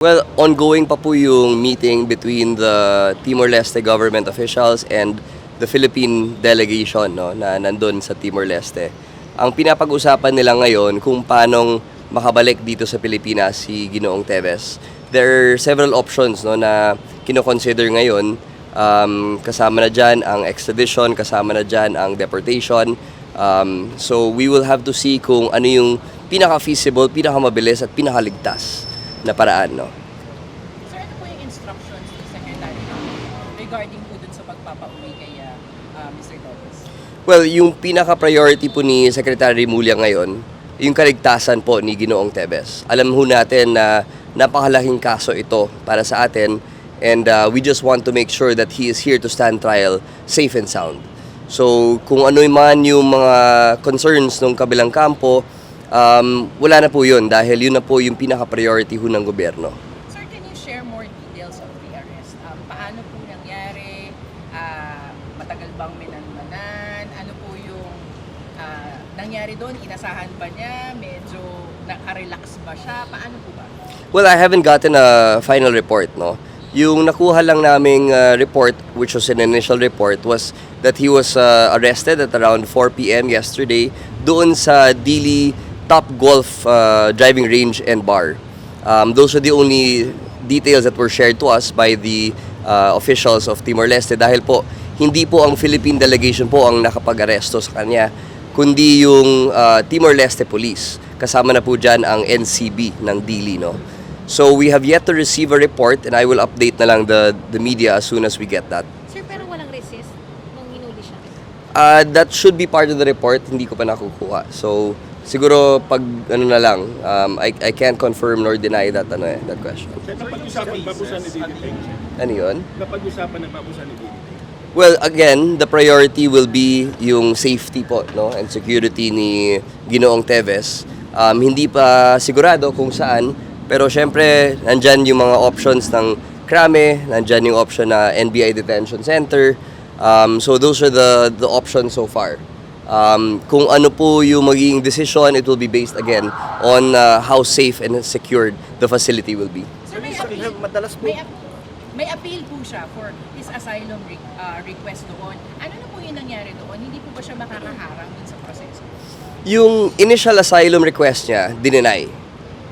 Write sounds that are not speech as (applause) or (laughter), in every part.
Well, ongoing pa po yung meeting between the Timor-Leste government officials and the Philippine delegation no, na nandun sa Timor-Leste. Ang pinapag-usapan nila ngayon kung paanong makabalik dito sa Pilipinas si Ginoong Teves. There are several options no, na kinoconsider ngayon. Um, kasama na dyan ang extradition, kasama na dyan ang deportation. Um, so we will have to see kung ano yung pinaka-feasible, pinaka-mabilis at pinakaligtas na paraan. No? Sir, ano po yung instructions ni Secretary regarding po dun sa pagpapauwi kay ah, Mr. Torres? Well, yung pinaka-priority po ni Secretary Mulya ngayon, yung kaligtasan po ni Ginoong Tebes. Alam ho natin na napakalaking kaso ito para sa atin and uh, we just want to make sure that he is here to stand trial safe and sound. So, kung ano man yung mga concerns ng kabilang kampo, um, wala na po yun dahil yun na po yung pinaka-priority ho ng gobyerno. Sir, can you share more details of the arrest? Um, paano po nangyari? Ah, matagal bang minanmanan? Ano po yung ah, nangyari doon? Inasahan ba niya? Medyo naka-relax ba siya? Paano po ba? Well, I haven't gotten a final report, no. Yung nakuha lang naming uh, report, which was an initial report, was that he was uh, arrested at around 4 p.m. yesterday doon sa Dili Top Golf uh, Driving Range and Bar. Um, those are the only details that were shared to us by the uh, officials of Timor-Leste dahil po hindi po ang Philippine delegation po ang nakapag-aresto sa kanya kundi yung uh, Timor-Leste Police. Kasama na po dyan ang NCB ng Dili, no? So we have yet to receive a report and I will update na lang the, the media as soon as we get that. Sir, pero walang resist nung hinuli siya. Uh, that should be part of the report, hindi ko pa nakukuha. So siguro pag ano na lang, um, I, I can't confirm nor deny that, ano, eh, that question. Sir, napag-usapan pa po siya ni Didi Ano yun? Napag-usapan na pa po siya ni Didi Well, again, the priority will be yung safety po no and security ni Ginoong Teves. Um, hindi pa sigurado kung saan, pero syempre, nandyan yung mga options ng Krame, nandyan yung option na NBI Detention Center. Um, so those are the, the options so far. Um, kung ano po yung magiging decision, it will be based again on uh, how safe and secured the facility will be. Sir, may appeal, madalas po- may, ap- may appeal po siya for his asylum re- ah, request doon. Ano na po yung nangyari doon? Hindi po ba siya makakaharang dun sa proseso? Yung initial asylum request niya, dininay.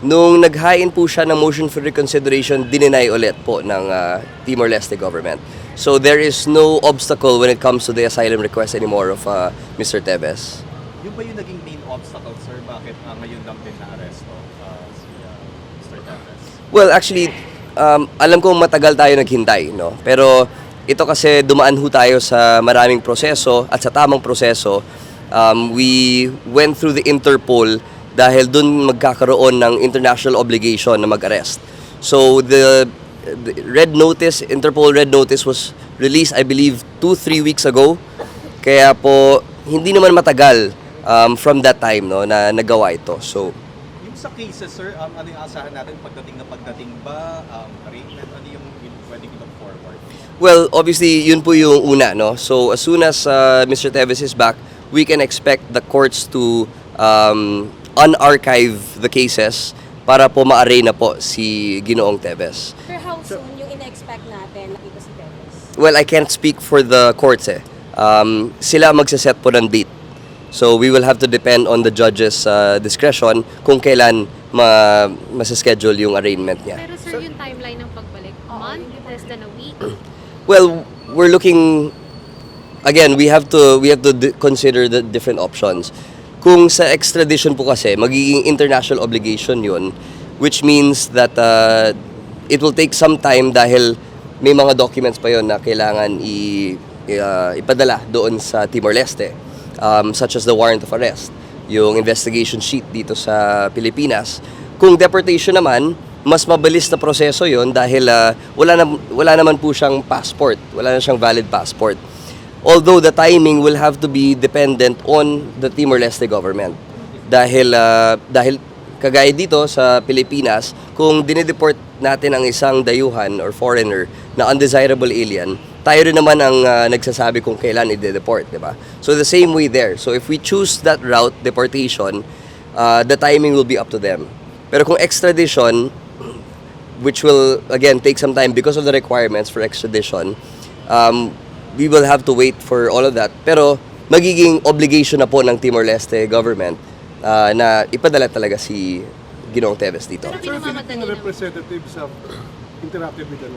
Nung naghain po siya ng motion for reconsideration, dininay ulit po ng uh, Timor-Leste government. So there is no obstacle when it comes to the asylum request anymore of uh, Mr. Tevez. Yung ba yung naging main obstacle, sir? Bakit ah, ngayon lang din na-aresto ah, si ah, Mr. Tevez? Well, actually, um, alam kong matagal tayo naghintay, no? Pero ito kasi dumaan ho tayo sa maraming proseso at sa tamang proseso. Um, we went through the Interpol dahil dun magkakaroon ng international obligation na mag-arrest. So the red notice, Interpol red notice was released I believe 2-3 weeks ago. Kaya po hindi naman matagal um, from that time no na nagawa ito. So Yung sa cases, sir, um, ano yung asahan natin pagdating na pagdating ba? Um, arraignment, ano yung pwedeng look forward? Well, obviously, yun po yung una, no? So, as soon as uh, Mr. Teves is back, we can expect the courts to um, unarchive the cases para po ma-array na po si Ginoong Teves. Sir, how soon yung in-expect natin nakita si Teves? Well, I can't speak for the courts eh. Um, sila magsaset po ng date. So, we will have to depend on the judge's uh, discretion kung kailan ma masa-schedule yung arraignment niya. Pero sir, yung timeline ng pagbalik, month, less than a week. (clears throat) Well, we're looking again, we have to we have to d- consider the different options. Kung sa extradition po kasi magiging international obligation 'yun, which means that uh, it will take some time dahil may mga documents pa 'yon na kailangan i uh, ipadala doon sa Timor-Leste, um, such as the warrant of arrest, yung investigation sheet dito sa Pilipinas. Kung deportation naman, mas mabilis na proseso yon dahil ah, wala, na, wala naman po siyang passport, wala na siyang valid passport. Although the timing will have to be dependent on the Timor-Leste government. Dahil, ah, dahil kagaya dito sa Pilipinas, kung dinideport natin ang isang dayuhan or foreigner na undesirable alien, tayo rin naman ang ah, nagsasabi kung kailan i-deport, di ba? So the same way there. So if we choose that route, deportation, uh, the timing will be up to them. Pero kung extradition, which will again take some time because of the requirements for extradition. Um, we will have to wait for all of that. Pero magiging obligation na po ng Timor-Leste government ah, na ipadala talaga si Ginoong Teves dito. Pero Philippine naman. representatives have interacted with ano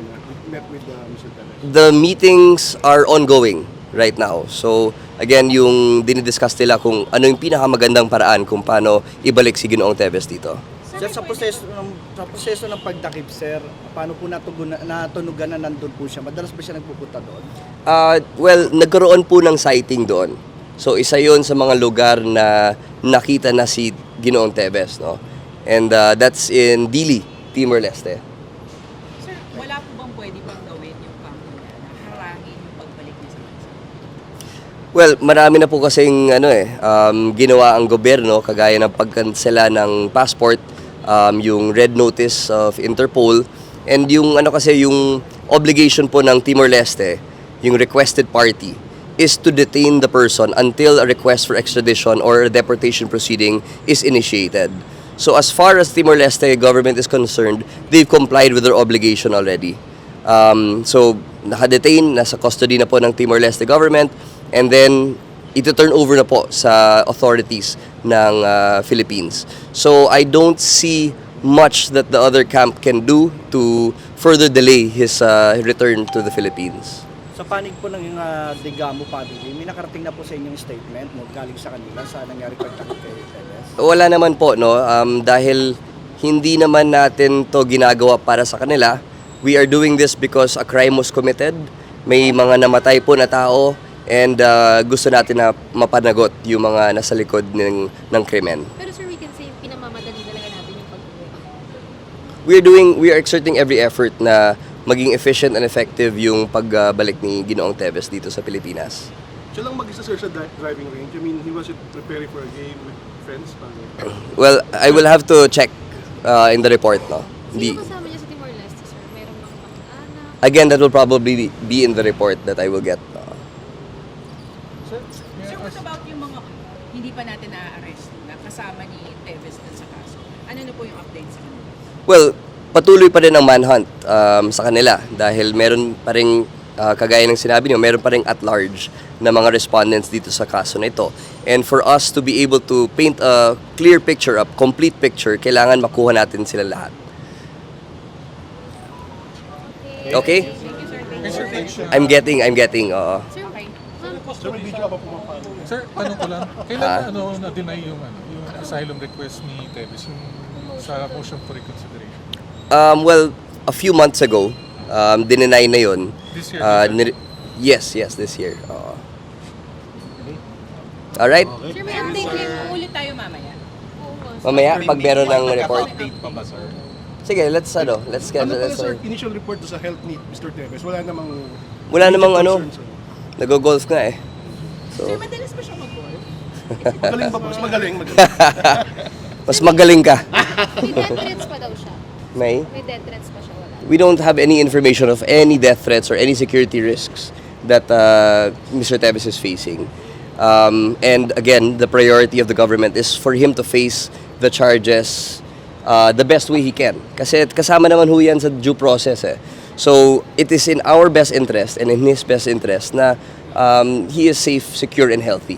met with uh, Mr. The meetings are ongoing right now. So, again, yung dinidiscuss nila kung ano yung pinakamagandang paraan kung paano ibalik si Ginoong Teves dito. Sir, sa proseso ng sa proseso ng pagdakip, sir, paano po natugunan, natunugan na nandun po siya? Madalas ba siya nagpupunta doon? Ah, well, nagkaroon po ng sighting doon. So, isa yon sa mga lugar na nakita na si Ginoong Teves, no? And ah, that's in Dili, Timor-Leste. Sir, wala po bang pwede pang gawin yung kampo niya na harangin yung pagbalik niya sa bansa? Well, marami na po kasing ano eh, um, ginawa ang gobyerno kagaya ng pagkansela ng passport, um, yung red notice of Interpol, and yung ano kasi yung obligation po ng Timor-Leste, yung requested party, is to detain the person until a request for extradition or a deportation proceeding is initiated. So as far as Timor-Leste government is concerned, they've complied with their obligation already. Um, so, nakadetain, nasa custody na po ng Timor-Leste government, and then, ito turn over na po sa authorities ng uh, Philippines. So, I don't see much that the other camp can do to further delay his uh, return to the Philippines. Sa panig po ng uh, Digamo family, may nakarating na po sa inyong statement no, galing sa kanila sa nangyari pagdakip kay Teves. Wala naman po, no? Um, dahil hindi naman natin to ginagawa para sa kanila. We are doing this because a crime was committed. May mga namatay po na tao and uh, gusto natin na mapanagot yung mga nasa likod ng, ng krimen. Pero sir, we can say pinamamadali talaga natin yung pag-uwi. We are doing, we are exerting every effort na maging efficient and effective yung pagbalik ni Ginoong Teves dito sa Pilipinas. Siya lang mag-isa sir sa dri- driving range. I mean, he was preparing for a game with friends. (clears throat) Well, I will have to check uh, in the report, no? Hindi, Sino kasama niya sa Timor-Leste, sir? Meron bang kamag-anak? again, that will probably be in the report that I will get. Well, patuloy pa rin ang manhunt um, sa kanila dahil meron pa rin, uh, kagaya ng sinabi niyo, meron pa rin at large na mga respondents dito sa kaso na ito. And for us to be able to paint a clear picture, a complete picture, kailangan makuha natin sila lahat. Okay? I'm getting, I'm getting, oo. Sir, sir, may video ka pa pumapalo. Sir, tanong ko lang, kailan Ah. ano na-deny yung ano, yung asylum request ni Tevis yung sa motion for reconsideration? Um, well, a few months ago, um, dinenay na yun. This year, Uh, nire- yes, yes, this year. Oo. Alright? sir, may update kayo. Ulit tayo mamaya. Mamaya, pag meron ng report. Update pa ba, sir? Sige, let's ano, let's get Ano pala let's, sir, initial report do sa health need Mr. Teves? Wala namang... Wala namang ano, concerns, nag-golf nga eh. So, Sir, madalas ba siya mag-golf? Magaling ba? Mas magaling. magaling. (laughs) mas magaling ka. May death threats pa daw siya. May? May death threats pa siya. Wala. We don't have any information of any death threats or any security risks that uh, Mr. Tevez is facing. Um, and again, the priority of the government is for him to face the charges uh, the best way he can. Kasi kasama naman ho yan sa due process eh. So, it is in our best interest and in his best interest na um, he is safe, secure, and healthy.